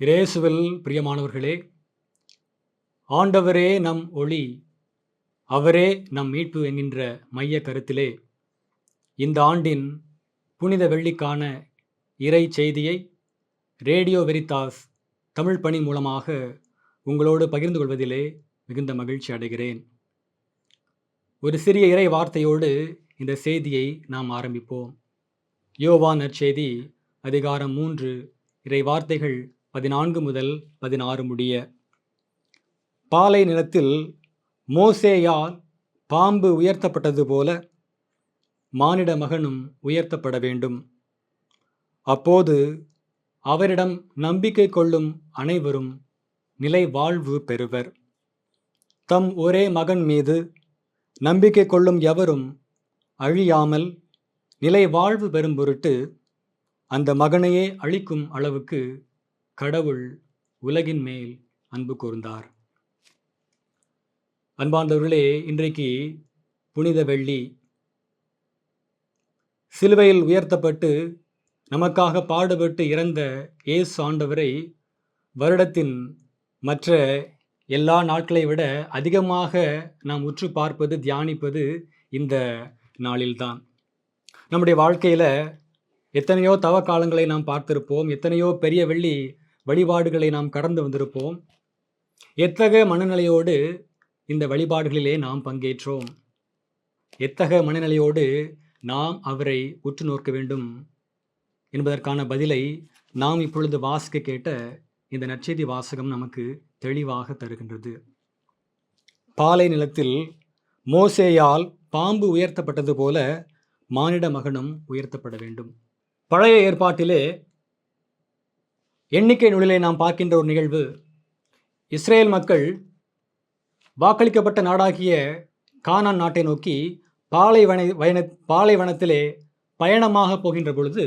இரேசுவில் பிரியமானவர்களே ஆண்டவரே நம் ஒளி அவரே நம் மீட்பு என்கின்ற மைய கருத்திலே இந்த ஆண்டின் புனித வெள்ளிக்கான இறை செய்தியை ரேடியோ வெரிதாஸ் தமிழ் பணி மூலமாக உங்களோடு பகிர்ந்து கொள்வதிலே மிகுந்த மகிழ்ச்சி அடைகிறேன். ஒரு சிறிய இறை வார்த்தையோடு இந்த செய்தியை நாம் ஆரம்பிப்போம். யோவான் நற்செய்தி அதிகாரம் மூன்று இறை வார்த்தைகள் பதினான்கு முதல் பதினாறு முடிய. பாலை நிலத்தில் மோசேயால் பாம்பு உயர்த்தப்பட்டது போல மானிட மகனும் உயர்த்தப்பட வேண்டும். அப்போது அவரிடம் நம்பிக்கை கொள்ளும் அனைவரும் நிலை வாழ்வு பெறுவர். தம் ஒரே மகன் மீது நம்பிக்கை கொள்ளும் எவரும் அழியாமல் நிலை வாழ்வு பெறும் பொருட்டு அந்த மகனையே அழிக்கும் அளவுக்கு கடவுள் உலகின் மேல் அன்பு கூர்ந்தார். அன்பார்ந்தவர்களே இன்றைக்கு புனித வெள்ளி சிலுவையில் உயர்த்தப்பட்டு நமக்காக பாடுபட்டு இறந்த இயேசு ஆண்டவரை வருடத்தின் மற்ற எல்லா நாட்களை விட அதிகமாக நாம் உற்று பார்ப்பது தியானிப்பது இந்த நாளில்தான். நம்முடைய வாழ்க்கையில் எத்தனையோ தவ காலங்களை நாம் பார்த்திருப்போம். எத்தனையோ பெரிய வெள்ளி வழிபாடுகளை நாம் கடந்து வந்திருப்போம். எத்தகைய மனநிலையோடு இந்த வழிபாடுகளிலே நாம் பங்கேற்றோம். எத்தகைய மனநிலையோடு நாம் அவரை உற்று நோக்க வேண்டும் என்பதற்கான பதிலை நாம் இப்பொழுது வாசிக்க கேட்ட இந்த நற்செய்தி வாசகம் நமக்கு தெளிவாக தருகின்றது. பாலை நிலத்தில் மோசேயால் பாம்பு உயர்த்தப்பட்டது போல மானிட மகனும் உயர்த்தப்பட வேண்டும். பழைய ஏற்பாட்டிலே எண்ணிக்கை நூலிலே நாம் பார்க்கின்ற ஒரு நிகழ்வு. இஸ்ரேல் மக்கள் வாக்களிக்கப்பட்ட நாடாகிய கானான் நாட்டை நோக்கி பாலைவன வயன பாலைவனத்திலே பயணமாக போகின்ற பொழுது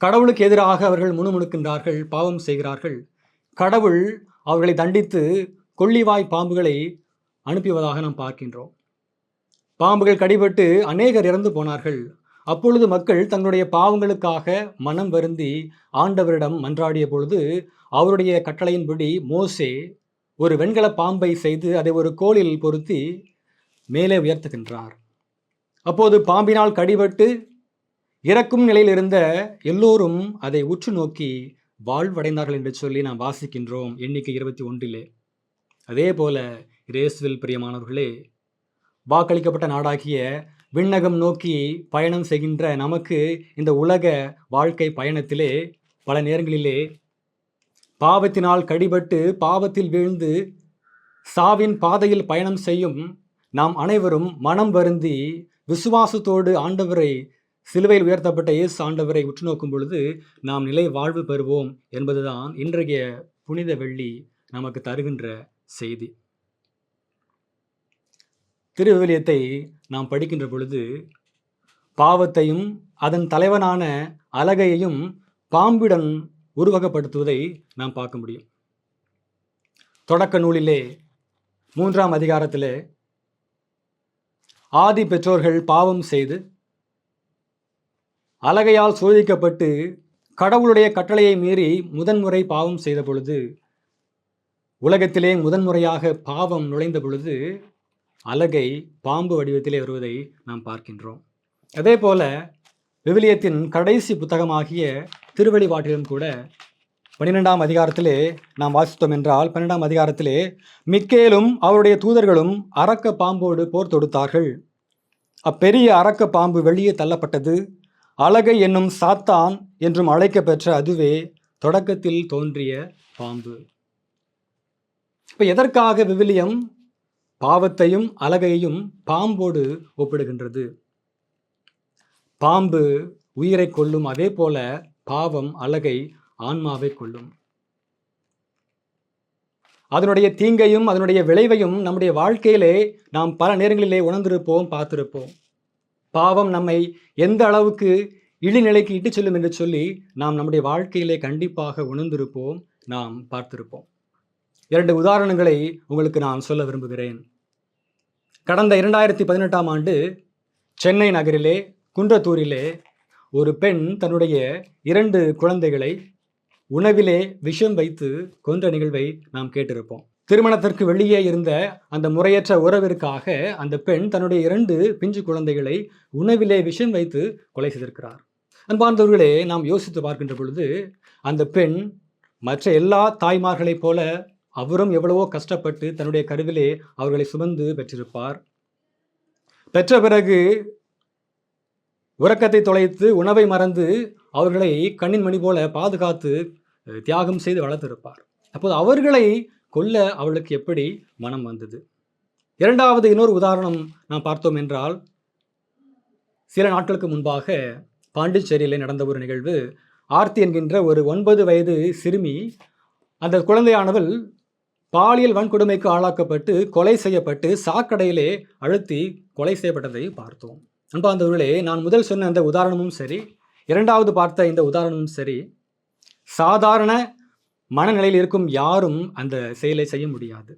கடவுளுக்கு எதிராக அவர்கள் முணுமுணுக்கின்றார்கள் பாவம் செய்கிறார்கள். கடவுள் அவர்களை தண்டித்து கொள்ளிவாய் பாம்புகளை அனுப்பிவதாக நாம் பார்க்கின்றோம். பாம்புகள் கடிபட்டு அநேகர் இறந்து போனார்கள். அப்பொழுது மக்கள் தங்களுடைய பாவங்களுக்காக மனம் வருந்தி ஆண்டவரிடம் மன்றாடிய பொழுது அவருடைய கட்டளையின்படி மோசே ஒரு வெண்கல பாம்பை செய்து அதை ஒரு கோலில் பொருத்தி மேலே உயர்த்துகின்றார். அப்போது பாம்பினால் கடிபட்டு இறக்கும் நிலையில் இருந்த எல்லோரும் அதை உற்று நோக்கி வாழ்வடைந்தார்கள் என்று சொல்லி நாம் வாசிக்கின்றோம் எண்ணிக்கை இருபத்தி ஒன்றிலே. அதே போல இரேசுவில் பிரியமானவர்களே வாக்களிக்கப்பட்ட நாடாகிய விண்ணகம் நோக்கி பயணம் செய்கின்ற நமக்கு இந்த உலக வாழ்க்கை பயணத்திலே பல நேரங்களிலே பாவத்தினால் கடிபட்டு பாவத்தில் வீழ்ந்து சாவின் பாதையில் பயணம் செய்யும் நாம் அனைவரும் மனம் வருந்தி விசுவாசத்தோடு ஆண்டவரை சிலுவையில் உயர்த்தப்பட்ட இயேசு ஆண்டவரை உற்று நோக்கும் பொழுது நாம் நிலை வாழ்வு பெறுவோம் என்பதுதான் இன்றைய புனித வெள்ளி நமக்கு தருகின்ற செய்தி. திருவிவிலியத்தை நாம் படிக்கின்ற பொழுது பாவத்தையும் அதன் தலைவனான அலகையையும் பாம்புடன் உருவகப்படுத்துவதை நாம் பார்க்க முடியும். தொடக்க நூலிலே மூன்றாம் அதிகாரத்திலே ஆதி பெற்றோர்கள் பாவம் செய்து அலகையால் சோதிக்கப்பட்டு கடவுளுடைய கட்டளையை மீறி முதன்முறை பாவம் செய்த பொழுது உலகத்திலே முதன்முறையாக பாவம் நுழைந்த பொழுது அலகை பாம்பு வடிவத்திலே வருவதை நாம் பார்க்கின்றோம். அதே போல விவிலியத்தின் கடைசி புத்தகமாகிய திருவழிபாட்டிலும் கூட பன்னிரெண்டாம் அதிகாரத்திலே நாம் வாசித்தோம் என்றால் பன்னிரெண்டாம் அதிகாரத்திலே மிக்கேலும் அவருடைய தூதர்களும் அரக்க பாம்போடு போர் தொடுத்தார்கள். அப்பெரிய அரக்க பாம்பு வெளியே தள்ளப்பட்டது. அழகை என்னும் சாத்தான் என்றும் அழைக்கப்பெற்ற அதுவே தொடக்கத்தில் தோன்றிய பாம்பு. இப்போ எதற்காக விவிலியம் பாவத்தையும் அழகையும் பாம்போடு ஒப்பிடுகின்றது? பாம்பு உயிரை கொல்லும் அதே போல பாவம் அழகை ஆன்மாவை கொள்ளும் அதனுடைய தீங்கையும் அதனுடைய விளைவையும் நம்முடைய வாழ்க்கையிலே நாம் பல நேரங்களிலே உணர்ந்திருப்போம் பார்த்திருப்போம். பாவம் நம்மை எந்த அளவுக்கு இழிநிலைக்கு இட்டு செல்லும் என்று சொல்லி நாம் நம்முடைய வாழ்க்கையிலே கண்டிப்பாக உணர்ந்திருப்போம் நாம் பார்த்திருப்போம். இரண்டு உதாரணங்களை உங்களுக்கு நான் சொல்ல விரும்புகிறேன். கடந்த இரண்டாயிரத்தி பதினெட்டாம் ஆண்டு சென்னை நகரிலே குன்றத்தூரிலே ஒரு பெண் தன்னுடைய இரண்டு குழந்தைகளை உணவிலே விஷம் வைத்து கொன்ற நிகழ்வை நாம் கேட்டிருப்போம். திருமணத்திற்கு வெளியே இருந்த அந்த முறையற்ற உறவிற்காக அந்த பெண் தன்னுடைய இரண்டு பிஞ்சு குழந்தைகளை உணவிலே விஷம் வைத்து கொலை செய்திருக்கிறார். அன்பார்ந்தவர்களே நாம் யோசித்து பார்க்கின்ற பொழுது அந்த பெண் மற்ற எல்லா தாய்மார்களைப் போல அவரும் எவ்வளவோ கஷ்டப்பட்டு தன்னுடைய கருவிலே அவர்களை சுமந்து பெற்றிருப்பார். பெற்ற பிறகு உறக்கத்தை தொலைத்து உணவை மறந்து அவர்களை கண்ணின் மணி போல பாதுகாத்து தியாகம் செய்து வளர்த்திருப்பார். அப்போது அவர்களை கொல்ல அவளுக்கு எப்படி மனம் வந்தது? இரண்டாவது இன்னொரு உதாரணம் நாம் பார்த்தோம் என்றால் சில நாட்களுக்கு முன்பாக பாண்டிச்சேரியில் நடந்த ஒரு நிகழ்வு. ஆர்த்தி என்கின்ற ஒரு ஒன்பது வயது சிறுமி அந்த குழந்தையானவள் பாலியல் வன்கொடுமைக்கு ஆளாக்கப்பட்டு கொலை செய்யப்பட்டு சாக்கடையிலே அழுத்தி கொலை செய்யப்பட்டதை பார்த்தோம். அன்பாந்தவர்களே நான் முதல் சொன்ன அந்த உதாரணமும் சரி இரண்டாவது பார்த்த இந்த உதாரணமும் சரி. சாதாரண மனநிலையில் இருக்கும் யாரும் அந்த செயலை செய்ய முடியாது.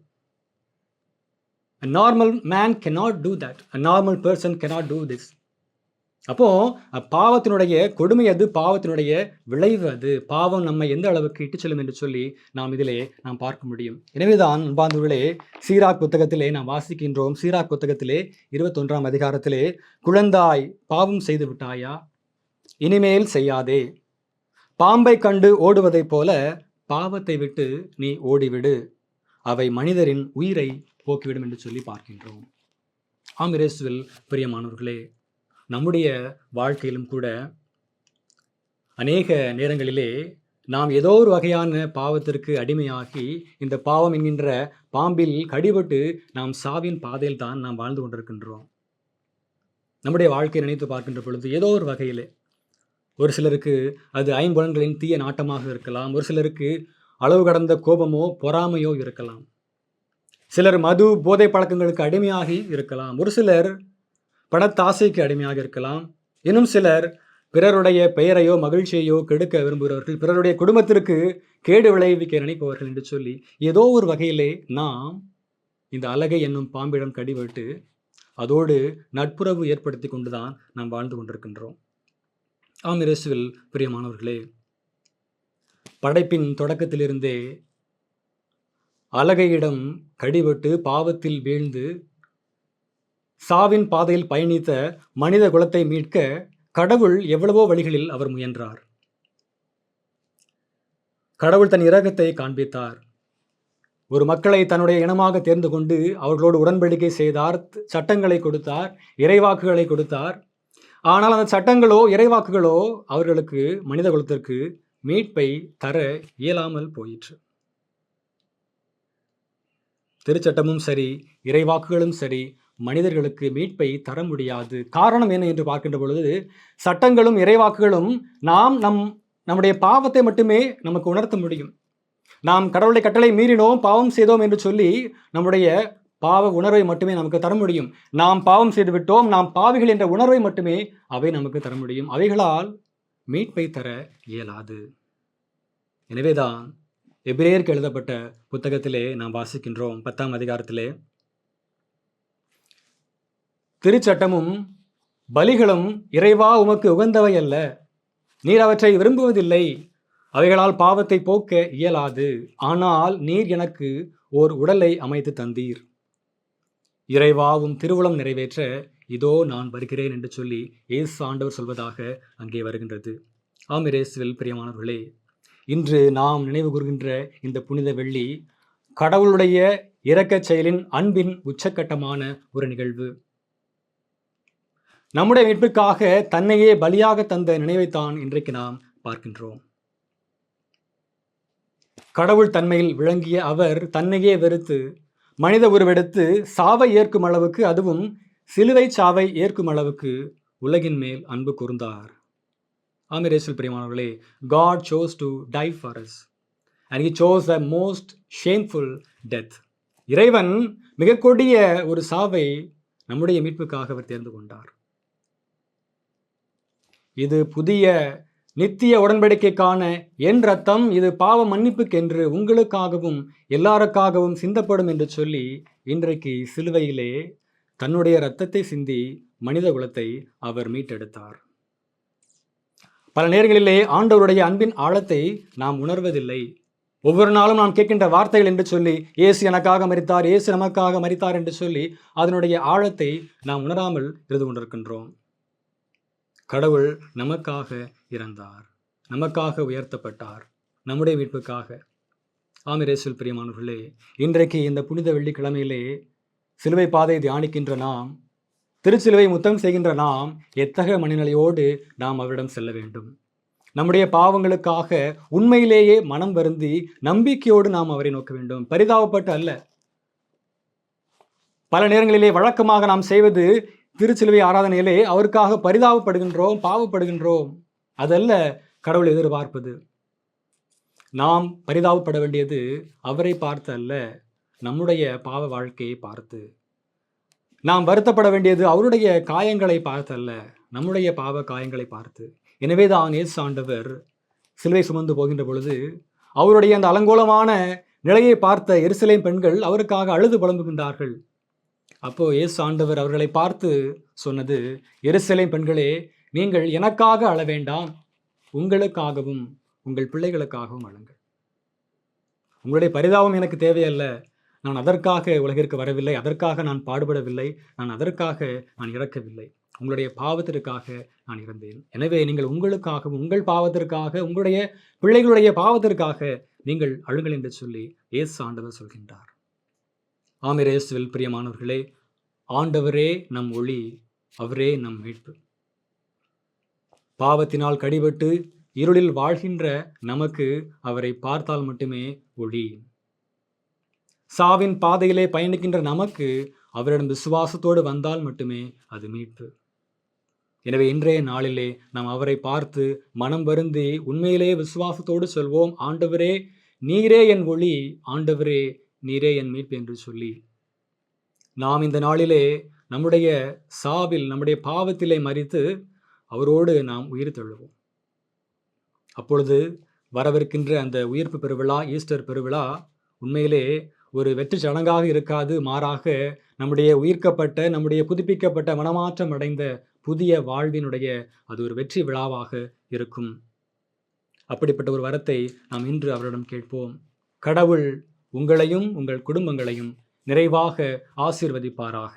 A normal man cannot do that a normal person cannot do this அப்போ பாவத்தினுடைய கொடுமை அது பாவத்தினுடைய விளைவு அது. பாவம் நம்ம எந்த அளவுக்கு இட்டு செல்லும் என்று சொல்லி நாம் இதிலே நாம் பார்க்க முடியும். எனவேதான் அன்பாந்தவர்களே சீராக் புத்தகத்திலே நாம் வாசிக்கின்றோம். சீராக் புத்தகத்திலே இருபத்தொன்றாம் அதிகாரத்திலே குழந்தாய் பாவம் செய்து விட்டாயா? இனிமேல் செய்யாதே. பாம்பை கண்டு ஓடுவதைப் போல பாவத்தை விட்டு நீ ஓடிவிடு. அவை மனிதரின் உயிரை போக்கிவிடும் என்று சொல்லி பார்க்கின்றோம். ஆம் இரேசுவில் பிரியமானவர்களே நம்முடைய வாழ்க்கையிலும் கூட அநேக நேரங்களிலே நாம் ஏதோ ஒரு வகையான பாவத்திற்கு அடிமையாகி இந்த பாவம் என்கின்ற பாம்பில் கடிபட்டு நாம் சாவின் பாதையில் தான் நாம் வாழ்ந்து கொண்டிருக்கின்றோம். நம்முடைய வாழ்க்கையை நினைத்து பார்க்கின்ற பொழுது ஏதோ ஒரு வகையிலே ஒரு சிலருக்கு அது ஐம்புலன்களின் தீய நாட்டமாக இருக்கலாம். ஒரு சிலருக்கு அளவு கடந்த கோபமோ பொறாமையோ இருக்கலாம். சிலர் மது போதை பழக்கங்களுக்கு அடிமையாகி இருக்கலாம். ஒரு சிலர் பணத்தாசைக்கு அடிமையாக இருக்கலாம். இன்னும் சிலர் பிறருடைய பெயரையோ மகிழ்ச்சியையோ கெடுக்க விரும்புகிறவர்கள் பிறருடைய குடும்பத்திற்கு கேடு விளைவிக்க நினைப்பவர்கள் என்று சொல்லி ஏதோ ஒரு வகையிலே நாம் இந்த அலகை என்னும் பாம்பிடம் கடிவிட்டு அதோடு நட்புறவு ஏற்படுத்தி கொண்டுதான் நாம் வாழ்ந்து கொண்டிருக்கின்றோம். ஆம் இயேசுவில் பிரியமானவர்களே படைப்பின் தொடக்கத்திலிருந்தே அலகையிடம் கடிபட்டு பாவத்தில் வீழ்ந்து சாவின் பாதையில் பயணித்த மனித குலத்தை மீட்க கடவுள் எவ்வளவோ வழிகளில் அவர் முயன்றார். கடவுள் தன் இரகத்தை காண்பித்தார். ஒரு மக்களை தன்னுடைய இனமாக தேர்ந்து கொண்டு அவர்களோடு உடன்படிக்கை செய்தார் சட்டங்களை கொடுத்தார் இறைவாக்குகளை கொடுத்தார் ஆனால் அந்த சட்டங்களோ இறைவாக்குகளோ அவர்களுக்கு மனித குலத்திற்கு மீட்பை தர இயலாமல் போயிற்று. திருச்சட்டமும் சரி இறைவாக்குகளும் சரி மனிதர்களுக்கு மீட்பை தர முடியாது. காரணம் என்ன என்று பார்க்கின்ற பொழுது சட்டங்களும் இறைவாக்குகளும் நாம் நம் நம்முடைய பாவத்தை மட்டுமே நமக்கு உணர்த்த முடியும். நாம் கடவுளுடைய கட்டளை மீறினோம் பாவம் செய்தோம் என்று சொல்லி நம்முடைய பாவ உணர்வை மட்டுமே நமக்கு தர முடியும். நாம் பாவம் செய்து விட்டோம். நாம் பாவிகள் என்ற உணர்வை மட்டுமே அவை நமக்கு தர முடியும். அவைகளால் மீட்பை தர இயலாது. எனவேதான் எபிரேயருக்கு எழுதப்பட்ட புத்தகத்திலே நாம் வாசிக்கின்றோம். பத்தாம் அதிகாரத்திலே. திருச்சட்டமும் பலிகளும் இறைவா உமக்கு உகந்தவை அல்ல. நீர் அவற்றை விரும்புவதில்லை. அவைகளால் பாவத்தை போக்க இயலாது. ஆனால் நீர் எனக்கு ஓர் உடலை அமைத்து தந்தீர். இறைவாவும் திருவுளம் நிறைவேற்ற இதோ நான் வருகிறேன் என்று சொல்லி இயேசு ஆண்டவர் சொல்வதாக அங்கே வருகின்றது. ஆம் பிரியமானவர்களே இன்று நாம் நினைவு கூறுகின்ற இந்த புனித வெள்ளி கடவுளுடைய இரக்கச் செயலின் அன்பின் உச்சக்கட்டமான ஒரு நிகழ்வு. நம்முடைய மீட்புக்காக தன்னையே பலியாக தந்த நினைவைத்தான் இன்றைக்கு நாம் பார்க்கின்றோம். கடவுள் தன்மையில் விளங்கிய அவர் தன்னையே வெறுத்து மனித உருவெடுத்து சாவை ஏற்கும் அளவுக்கு அதுவும் சிலுவை சாவை ஏற்கும் அளவுக்கு உலகின் மேல் அன்பு கூர்ந்தார். ஆமிரேசல் பிரியமானவர்களே God chose to die for us and he chose the most shameful death இறைவன் மிக கொடிய ஒரு சாவை நம்முடைய மீட்புக்காக அவர் தேர்ந்து கொண்டார். இது புதிய நித்திய உடன்படிக்கைக்கான என் ரத்தம் இது பாவ மன்னிப்புக்கென்று உங்களுக்காகவும் எல்லாருக்காகவும் சிந்தப்படும் என்று சொல்லி இன்றைக்கு சிலுவையிலே தன்னுடைய இரத்தத்தை சிந்தி மனித குலத்தை அவர் மீட்டெடுத்தார். பல நேரங்களிலே ஆண்டவருடைய அன்பின் ஆழத்தை நாம் உணர்வதில்லை. ஒவ்வொரு நாளும் நாம் கேட்கின்ற வார்த்தைகள் என்று சொல்லி இயேசு எனக்காக மறித்தார் இயேசு நமக்காக மறித்தார் என்று சொல்லி அதனுடைய ஆழத்தை நாம் உணராமல் இருந்து கொண்டிருக்கின்றோம். கடவுள் நமக்காக இறந்தார். நமக்காக உயர்த்தப்பட்டார். நம்முடைய மீட்புக்காக. ஆமிரேசில் பிரியமானவர்களே இன்றைக்கு இந்த புனித வெள்ளிக்கிழமையிலே சிலுவை பாதை தியானிக்கின்ற நாம் திருச்சிலுவை முத்தம் செய்கின்ற நாம் எத்தகைய மனநிலையோடு நாம் அவரிடம் செல்ல வேண்டும்? நம்முடைய பாவங்களுக்காக உண்மையிலேயே மனம் வருந்தி நம்பிக்கையோடு நாம் அவரை நோக்க வேண்டும். பரிதாபப்பட்டு அல்ல. பல நேரங்களிலே வழக்கமாக நாம் செய்வது திருச்சிலுவை ஆராதனையிலே அவருக்காக பரிதாபப்படுகின்றோம் பாவப்படுகின்றோம். அதல்ல கடவுள் எதிர்பார்ப்பது. நாம் பரிதாபப்பட வேண்டியது அவரை பார்த்து அல்ல நம்முடைய பாவ வாழ்க்கையை பார்த்து. நாம் வருத்தப்பட வேண்டியது அவருடைய காயங்களை பார்த்து அல்ல நம்முடைய பாவ காயங்களை பார்த்து. எனவே தான் இயேசு ஆண்டவர் சிலுவை சுமந்து போகின்ற பொழுது அவருடைய அந்த அலங்கோலமான நிலையை பார்த்த எருசலேம் பெண்கள் அவருக்காக அழுது புலம்புகின்றார்கள். அப்போ இயேசு ஆண்டவர் அவர்களை பார்த்து சொன்னது எருசலேம் பெண்களே நீங்கள் எனக்காக அழ வேண்டாம். உங்களுக்காகவும் உங்கள் பிள்ளைகளுக்காகவும் அழுங்கள். உங்களுடைய பரிதாபம் எனக்கு தேவையல்ல. நான் அதற்காக உலகிற்கு வரவில்லை. அதற்காக நான் பாடுபடவில்லை. நான் அதற்காக நான் இறக்கவில்லை. உங்களுடைய பாவத்திற்காக நான் இறந்தேன். எனவே நீங்கள் உங்களுக்காகவும் உங்கள் பாவத்திற்காக உங்களுடைய பிள்ளைகளுடைய பாவத்திற்காக நீங்கள் அழுங்கள் என்று சொல்லி இயேசு ஆண்டவர் சொல்கின்றார். ஆமிர் வெல் பிரியமானவர்களே ஆண்டவரே நம் ஒளி அவரே நம் மீட்பு. பாவத்தினால் கடிபட்டு இருளில் வாழ்கின்ற நமக்கு அவரை பார்த்தால் மட்டுமே ஒளி. சாவின் பாதையிலே பயணிக்கின்ற நமக்கு அவரிடம் விசுவாசத்தோடு வந்தால் மட்டுமே அது மீட்பு. எனவே இன்றைய நாளிலே நாம் அவரை பார்த்து மனம் வருந்தி உண்மையிலே விசுவாசத்தோடு சொல்வோம் ஆண்டவரே நீரே என் ஒளி ஆண்டவரே நீரே என் மீட்பு என்று சொல்லி. நாம் இந்த நாளிலே நம்முடைய சாவில் நம்முடைய பாவத்திலே மறித்து அவரோடு நாம் உயிர் தழுவோம். அப்பொழுது வரவிருக்கின்ற அந்த உயிர்ப்பு பெருவிழா ஈஸ்டர் பெருவிழா உண்மையிலே ஒரு வெற்றி சடங்காக இருக்காது மாறாக நம்முடைய உயிர்க்கப்பட்ட நம்முடைய புதுப்பிக்கப்பட்ட மனமாற்றம் அடைந்த புதிய வாழ்வினுடைய அது ஒரு வெற்றி விழாவாக இருக்கும். அப்படிப்பட்ட ஒரு வரத்தை நாம் இன்று அவரிடம் கேட்போம். கடவுள் உங்களையும் உங்கள் குடும்பங்களையும் நிறைவாக ஆசீர்வதிப்பாராக.